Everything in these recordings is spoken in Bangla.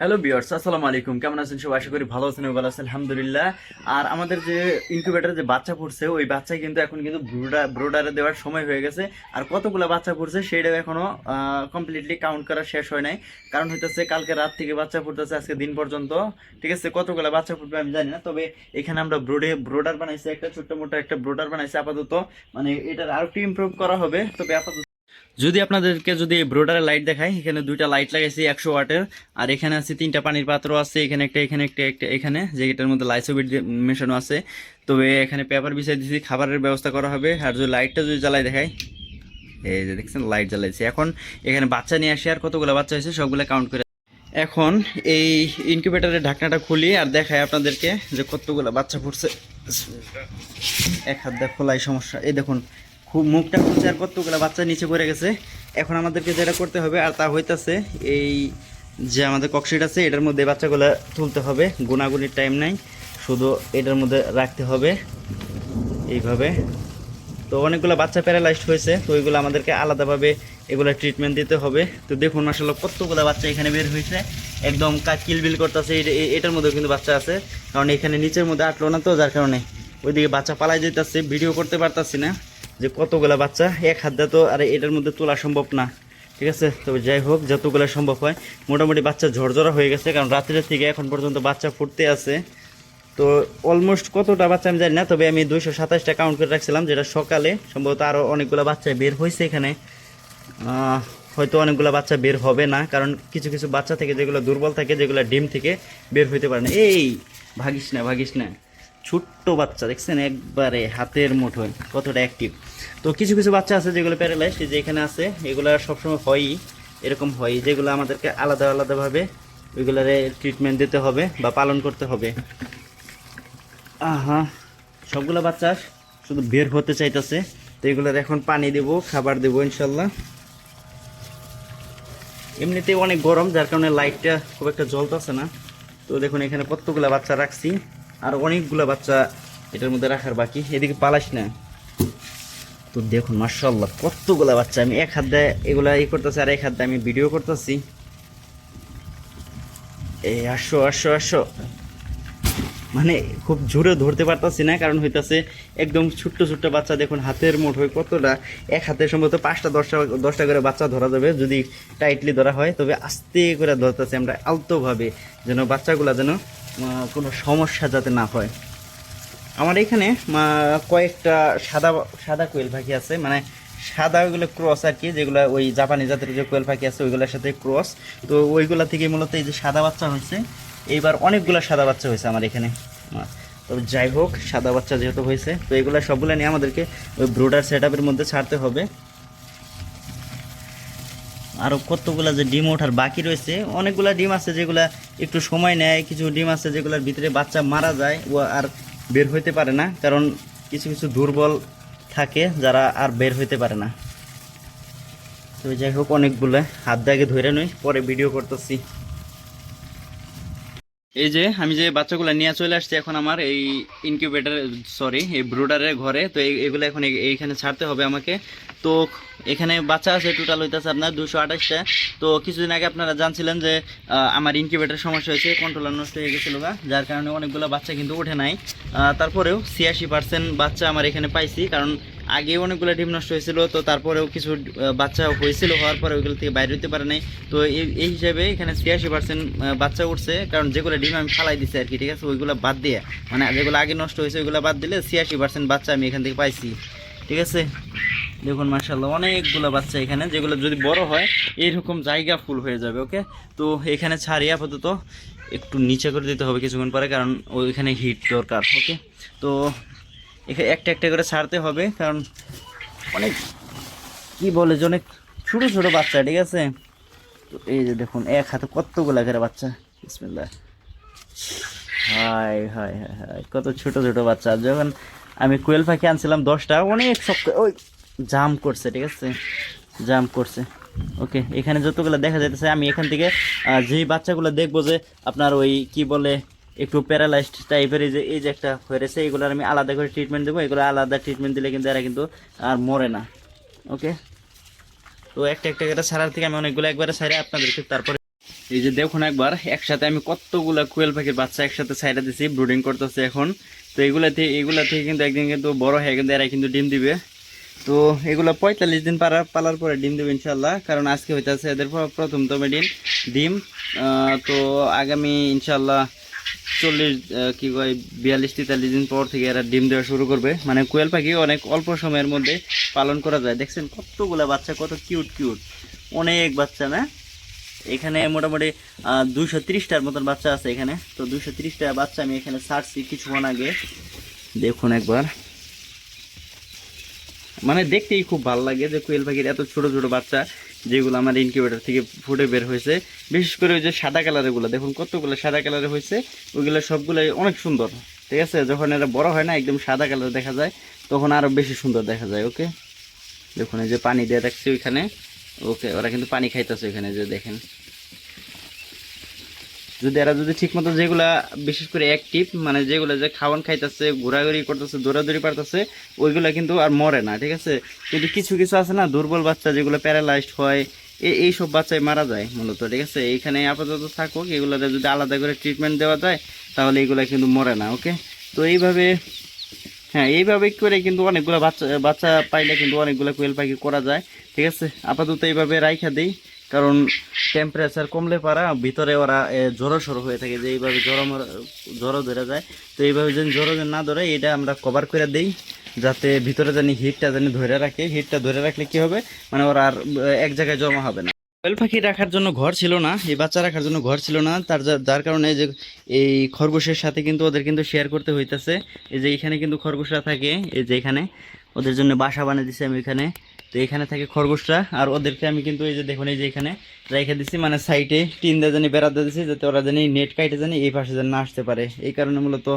হ্যালো বিয়ার্স আসসালামু আলাইকুম। কেমন আছেন সব আশা করি ভালো আছেন ভালো আছেন, আলহামদুলিল্লাহ। আর আমাদের যে ইনকিউবেটারে যে বাচ্চা পড়ছে, ওই বাচ্চা কিন্তু এখন কিন্তু ব্রুডার ব্রোডারে দেওয়ার সময় হয়ে গেছে। আর কতগুলো বাচ্চা পড়ছে সেইটাও এখনও কমপ্লিটলি কাউন্ট করা শেষ হয় নাই। কারণ হইতেছে, কালকে রাত থেকে বাচ্চা পড়তেছে, আজকে দিন পর্যন্ত। ঠিক আছে, কতগুলো বাচ্চা পড়বে আমি জানি না, তবে এখানে আমরা ব্রোডে ব্রোডার বানাইছি, একটা ছোট্ট মোটো, একটা ব্রোডার বানাইছি আপাতত। মানে এটার আরও একটু ইমপ্রুভ করা হবে। তবে আপাতত যদি আপনাদেরকে যদি ব্রোডারে লাইট দেখাই, এখানে দুইটা লাইট লাগাইছি একশো ওয়াটের, আর এখানে আছে তিনটা পানির পাত্র আছে, এখানে একটা এখানে একটা একটা, এখানে, যে এটার মধ্যে লাইসোবিট মেশানো আছে। তবে এখানে পেপার বিছাই দিয়েছি খাবারের ব্যবস্থা করা হবে, আর যদি লাইটটা যদি জ্বালাই দেখাই, এই যে দেখছেন লাইট জ্বালাইছি। এখন এখানে বাচ্চা নিয়ে আসে, আর কতগুলো বাচ্চা হয়েছে সবগুলো কাউন্ট করে। এখন এই ইনকিউবেটারের ঢাকনাটা খুলি, আর দেখাই আপনাদেরকে যে কতগুলো বাচ্চা ফুটছে। এক হাত দেখ, খোলাই সমস্যা। এই দেখুন খুব মুখটা খুলছে আর কতগুলো বাচ্চা নিচে পড়ে গেছে। এখন আমাদেরকে যেটা করতে হবে, আর তা হইতাছে এই যে আমাদের ককশিট আছে, এটার মধ্যে বাচ্চাগুলো তুলতে হবে। গুণাগুনির টাইম নাই, শুধু এটার মধ্যে রাখতে হবে এইভাবে। তো অনেকগুলো বাচ্চা প্যারালাইজড হয়েছে, তো ওইগুলো আমাদেরকে আলাদাভাবে এগুলো ট্রিটমেন্ট দিতে হবে। তো দেখুন মাসাল্লাহ কতগুলো বাচ্চা এখানে বের হয়েছে। একদম কিলবিল করতেছে এটার মধ্যেও কিন্তু বাচ্চা আছে। কারণ এখানে নিচের মধ্যে আটলো না তো, যার কারণে ওইদিকে বাচ্চা পালাই যেতেছে ভিডিও করতে পারতাছি না। যে কতগুলো বাচ্চা, এক হাত তো আর এটার মধ্যে তোলা সম্ভব না। ঠিক আছে? তবে যাই হোক, যতগুলো সম্ভব হয়। মোটামুটি বাচ্চা ঝরঝরা হয়ে গেছে, কারণ রাত্রের থেকে এখন পর্যন্ত বাচ্চা ফুটতে আছে। তো অলমোস্ট কতটা বাচ্চা আমি জানি না, তবে আমি দুইশো সাতাশটা কাউন্ট করে রাখছিলাম, যেটা সকালে সম্ভবত আরও অনেকগুলো বাচ্চা বের হয়েছে এখানে। হয়তো অনেকগুলো বাচ্চা বের হবে না, কারণ কিছু কিছু বাচ্চা থেকে যেগুলো দুর্বল থাকে, যেগুলো ডিম থেকে বের হইতে পারে না। এই, ভাগিস না ভাগিস না। ছোট্ট বাচ্চা, দেখছেন? একবারে হাতের মুঠোয়, কতটা অ্যাক্টিভ তো কিছু কিছু বাচ্চা আছে যেগুলো প্যারালাইজ যে এখানে আছে, এগুলো সবসময় হয়ই, এরকম হয় যেগুলো আমাদেরকে আলাদা আলাদাভাবে ওইগুলারে ট্রিটমেন্ট দিতে হবে বা পালন করতে হবে। আহা, সবগুলো বাচ্চা শুধু বের হতে চাইতেছে, তো এগুলোর এখন পানি দেবো, খাবার দেবো, ইনশাল্লাহ। এমনিতে অনেক গরম, যার কারণে লাইটটা খুব একটা জ্বলতেছে না। তো দেখুন, এখানে কতগুলো বাচ্চা রাখছি। আর অনেকগুলো বাচ্চা এটার মধ্যে রাখার বাকি। এদিকে পালাস না। তো দেখুন মার্শাল্লাহ কতগুলো বাচ্চা। আমি এক হাত দেয় এগুলো ই করতেছি আর এক হাত আমি ভিডিও করতেছি। এই, আসো আসো আসো। মানে খুব জোরে ধরতে পারতাছি না, কারণ হইতাছে একদম ছোট্ট ছোট্ট বাচ্চা, দেখুন হাতের মুঠোয় কতটা, এক হাতে সম্ভবত পাঁচটা, দশটা দশটা করে বাচ্চা ধরা যাবে যদি টাইটলি ধরা হয়। তবে আস্তে করে ধরতেছে আমরা আলতোভাবে, যেন বাচ্চাগুলো যেন কোনো সমস্যা যাতে না হয়। আমার এখানে কয়েকটা সাদা সাদা কোয়েল পাখি আছে মানে সাদা ওইগুলো ক্রস আর কি, যেগুলো ওই জাপানি জাতের যে কোয়েল পাখি আছে, ওইগুলোর সাথে ক্রস। তো ওইগুলা থেকে মূলত এই যে সাদা বাচ্চা হয়েছে এইবার অনেকগুলো সাদা বাচ্চা হয়েছে আমার এখানে। তবে যাই হোক, সাদা বাচ্চা যেহেতু হয়েছে, তো এগুলো সবগুলো নিয়ে আমাদেরকে ওই ব্রোডার সেট মধ্যে ছাড়তে হবে। আরও কতগুলা যে ডিম ওঠার বাকি রয়েছে, অনেকগুলা ডিম আছে যেগুলা একটু সময় নেয়, কিছু ডিম আছে যেগুলোর ভিতরে বাচ্চা মারা যায়, ও আর বের হইতে পারে না, কারণ কিছু কিছু দুর্বল থাকে যারা আর বের হইতে পারে না। তো যাই হোক, অনেকগুলো হাত দিয়ে আগে ধরে নই, পরে ভিডিও করতেছি। এই যে আমি যে বাচ্চাগুলো নিয়ে চলে আসছি এখন আমার এই ইনকিউবেটার সরি এই ব্রুডারের ঘরে তো এগুলো এখন এই- এইখানে ছাড়তে হবে আমাকে। তো এখানে বাচ্চা আছে টোটাল হইতেছে আপনার দুশো আঠাশটা। তো কিছুদিন আগে আপনারা জানছিলেন যে আমার ইনকিউবেটার সমস্যা হয়েছে কন্ট্রোলার নষ্ট হয়ে গেছিল গা, যার কারণে অনেকগুলো বাচ্চা কিন্তু ওঠে নাই। তারপরেও ছিয়াশি পার্সেন্ট বাচ্চা আমার এখানে পাইছি কারণ আগে অনেকগুলো ডিম নষ্ট হয়েছিল, তো তারপরেও কিছু বাচ্চা হয়েছিল, হওয়ার পরে ওইগুলো থেকে বাইরে হতে পারে নাই। তো এই হিসাবে এখানে ছিয়াশি পার্সেন্ট বাচ্চা উঠছে, কারণ যেগুলো ডিম আমি ফালাই দিছি আর কি, ঠিক আছে? ওইগুলো বাদ দিয়ে মানে যেগুলো আগে নষ্ট হয়েছে, ওইগুলো বাদ দিলে ছিয়াশি পার্সেন্ট বাচ্চা আমি এখান থেকে পাইছি, ঠিক আছে? দেখুন মার্শাল্লাহ অনেকগুলো বাচ্চা এখানে, যেগুলো যদি বড় হয় এইরকম জায়গা ফুল হয়ে যাবে, ওকে? তো এখানে ছাড়ি আপাতত একটু নিচে করে দিতে হবে কিছুক্ষণ পরে, কারণ ওইখানে হিট দরকার, ওকে? তো এখানে একটা একটা করে ছাড়তে হবে, কারণ অনেক, কি বলে যে অনেক ছোটো ছোটো বাচ্চা, ঠিক আছে? তো এই যে দেখুন, এক হাতে কতগুলো করে বাচ্চা, বিসমিল্লাহ। হাই হাই হাই হাই কত ছোট ছোট বাচ্চা। যখন আমি কোয়েল পাখি আনছিলাম দশটা, অনেক শক্ত, ওই জাম করছে, ঠিক আছে? জাম করছে। ওকে, এখানে যতগুলো দেখা যাইতেছে, আমি এখান থেকে যেই বাচ্চাগুলো দেখব যে আপনার ওই, কি বলে একটু প্যারালাইজড টাইপের এই যে এই যে একটা হয়েছে, এগুলোর আমি আলাদা করে ট্রিটমেন্ট দেবো, এগুলো আলাদা ট্রিটমেন্ট দিলে কিন্তু এরা কিন্তু আর মরে না ওকে তো একটা একটা করে সারার থেকে আমি অনেকগুলো একবারে ছাড়ে আপনাদেরকে, তারপরে এই যে দেখুন একবার, একসাথে আমি কতগুলা কোয়েল পাখির বাচ্চা একসাথে সাইডে দিছি ব্রুডিং করতেছে এখন। তো এগুলা থেকে এগুলা থেকে কিন্তু একদিন কিন্তু বড় হয়ে কিন্তু এরা কিন্তু ডিম দিবে। তো এগুলো পঁয়তাল্লিশ দিন পারা, পালার পরে ডিম দেবে ইনশাল্লাহ কারণ আজকে হইতেছে এদের প্র- প্রথমতম ডিম ডিম তো আগামী ইনশাল্লাহ চল্লিশ কী কয়, বিয়াল্লিশ, তেতাল্লিশ দিন পর থেকে এরা ডিম দেওয়া শুরু করবে। মানে কোয়েল পাখি অনেক অল্প সময়ের মধ্যে পালন করা যায়। দেখছেন কতগুলো বাচ্চা, কত কিউট কিউট অনেক বাচ্চা, না? এখানে মোটামুটি দুশো ত্রিশটার মতন বাচ্চা আছে এখানে। তো দুশো ত্রিশটা বাচ্চা আমি এখানে ছাড়ছি কিছুক্ষণ আগে। দেখুন একবার। মানে দেখতেই খুব ভালো লাগে যে কোয়েল পাখির এত ছোট ছোট বাচ্চা যেগুলো আমার ইনকিউবেটার থেকে ফুটে বের হয়েছে। বিশেষ করে ওই যে সাদা কালারেরগুলো দেখুন কতগুলো সাদা কালারের হয়েছে ওইগুলো সবগুলোই অনেক সুন্দর। ঠিক আছে? যখন এরা বড় হয় না, একদম সাদা কালার দেখা যায়, তখন আরও বেশি সুন্দর দেখা যায়, ওকে? দেখুন, এই যে পানি দিয়ে রাখছি ওইখানে। ওকে, ওরা কিন্তু পানি খাইতেছে ওইখানে যে দেখেন। যদি এরা যদি ঠিক মতো যেগুলা বিশেষ করে অ্যাক্টিভ মানে যেগুলো যে খাওয়ান খাইতেছে, ঘোরাঘুরি করতেছে, দৌড়াদৌড়ি পারতেছে, ওইগুলা কিন্তু আর মরে না, ঠিক আছে? কিন্তু কিছু কিছু আছে না, দুর্বল বাচ্চা যেগুলো প্যারালাইজড হয় এই এইসব বাচ্চাই মারা যায় মূলত, ঠিক আছে? এইখানে আপাতত থাকুক, এগুলোতে যদি আলাদা করে ট্রিটমেন্ট দেওয়া যায়, তাহলে এগুলা কিন্তু মরে না ওকে তো এইভাবে হ্যাঁ এইভাবে করে কিন্তু অনেকগুলো বাচ্চা বাচ্চা পাইলে কিন্তু অনেকগুলো কোয়েল পাখি করা যায়, ঠিক আছে? আপাতত এইভাবে রাইখা দিই। কারণ টেম্পারেচার কমলে পারা, ভিতরে ওরা জ্বর সরো হয়ে থাকে যে এইভাবে জ্বর জ্বর ধরে যায়। তো এইভাবে যদি জ্বর যেন না ধরে, এটা আমরা কভার করে দিই, যাতে ভিতরে জানি হিটটা জানি ধরে রাখে। হিটটা ধরে রাখলে কি হবে? মানে ওরা আর, এক জায়গায় জমা হবে না। কোয়েল পাখি রাখার জন্য ঘর ছিল না, এই বাচ্চা রাখার জন্য ঘর ছিল না। তার যার কারণে যে এই খরগোশের সাথে কিন্তু ওদের কিন্তু শেয়ার করতে হইতেছে। এই যে এখানে কিন্তু খরগোশরা থাকে, এই যে এখানে। ওদের জন্য বাসা বানিয়ে দিছি আমি এখানে। তো এখানে থাকে খরগোশরা। আর ওদেরকে আমি কিন্তু এই যে দেখুন, এই যে এখানে রেখে দিছি মানে সাইডে টিন দিয়ে জানি বেড়াতে দিছি, যাতে ওরা জানি নেট কাইটে জানি এই পাশে যেন আসতে পারে। এই কারণে মূলত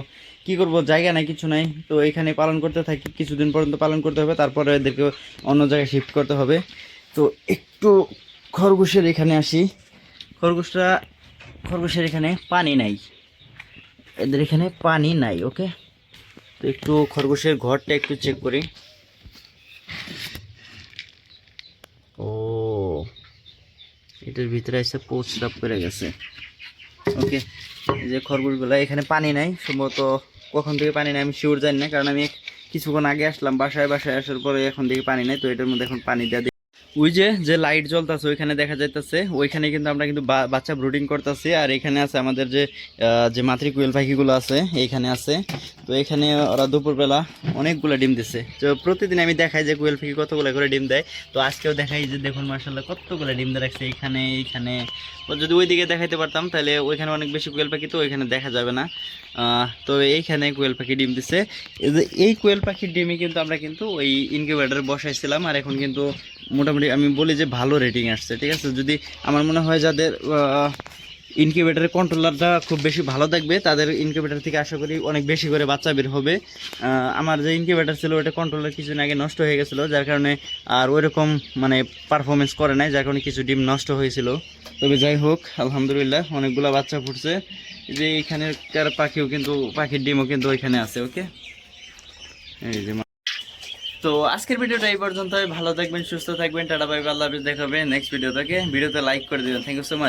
কি করব, জায়গা নাই, কিছু নাই। তো এখানে পালন করতে থাকি, কিছুদিন পর্যন্ত পালন করতে হবে, তারপরে এদেরকে অন্য জায়গায় শিফট করতে হবে। তো একটু খরগোশের এখানে আসি। খরগোশরা, খরগোশের এখানে পানি নাই। এদের এখানে পানি নাই, ওকে? তো একটু খরগোশের ঘরটা একটু চেক করি। এটার ভিতরে এসে পোস্টাপ করে গেছে ওকে যে খরগোশগুলো, এখানে পানি নাই, সম্ভবত কখন থেকে পানি নাই আমি শিওর জানি না, কারণ আমি কিছুক্ষণ আগে আসলাম, বাসায় বাসায় আসার পরে এখন থেকে পানি নাই, তো এটার মধ্যে এখন পানি দেওয়া। ওই যে যে লাইট জ্বলতেছে, ওইখানে দেখা যাইতেছে। ওইখানে কিন্তু আমরা কিন্তু বাচ্চা ব্রুডিং করতেছি। আর এখানে আছে আমাদের যে যে মাতৃ কুয়েল পাখিগুলো আছে, এইখানে আছে। তো এখানে ওরা দুপুরবেলা অনেকগুলো ডিম দিছে। তো প্রতিদিন আমি দেখাই যে কুয়েল পাখি কতগুলো করে ডিম দেয়। তো আজকেও দেখাই যে দেখুন মার্শাল্লাহ কতগুলো ডিম দিয়ে রাখছে এইখানে। এইখানে যদি ওইদিকে দেখাইতে পারতাম, তাহলে ওইখানে অনেক বেশি কোয়েল পাখি তো ওইখানে দেখা যাবে না। তো এইখানে কোয়েল পাখি ডিম দিছে। এই কোয়েল পাখির ডিমই কিন্তু আমরা কিন্তু ওই ইনকিউবেটারে বসাইছিলাম। আর এখন কিন্তু মোটামুটি আমি বলি যে ভালো রেটিং আসছে, ঠিক আছে? যদি আমার মনে হয় যাদের ইনকিউবেটারের কন্ট্রোলারটা খুব বেশি ভালো থাকবে তাদের ইনকিউবেটার থেকে আশা করি অনেক বেশি করে বাচ্চা বের হবে। আমার যে ইনকিউবেটার ছিল ওটা কন্ট্রোলার কিছুদিন আগে নষ্ট হয়ে গেছিল, যার কারণে আর ওইরকম মানে পারফরমেন্স করে নাই, যার কারণে কিছু ডিম নষ্ট হয়েছিল। তবে যাই হোক, আলহামদুলিল্লাহ, অনেকগুলো বাচ্চা ফুটছে। যে এখানের পাখিও কিন্তু, পাখির ডিমও কিন্তু ওইখানে আছে, ওকে? এই যে তো আজকের ভিডিওটা এই পর্যন্ত ভালো থাকবেন, সুস্থ থাকবেন। টাটা, বাই আল্লাহ হাফিজ দেখাবেন নেক্সট ভিডিও থেকে ভিডিওতে লাইক করে দেবেন। Thank you so much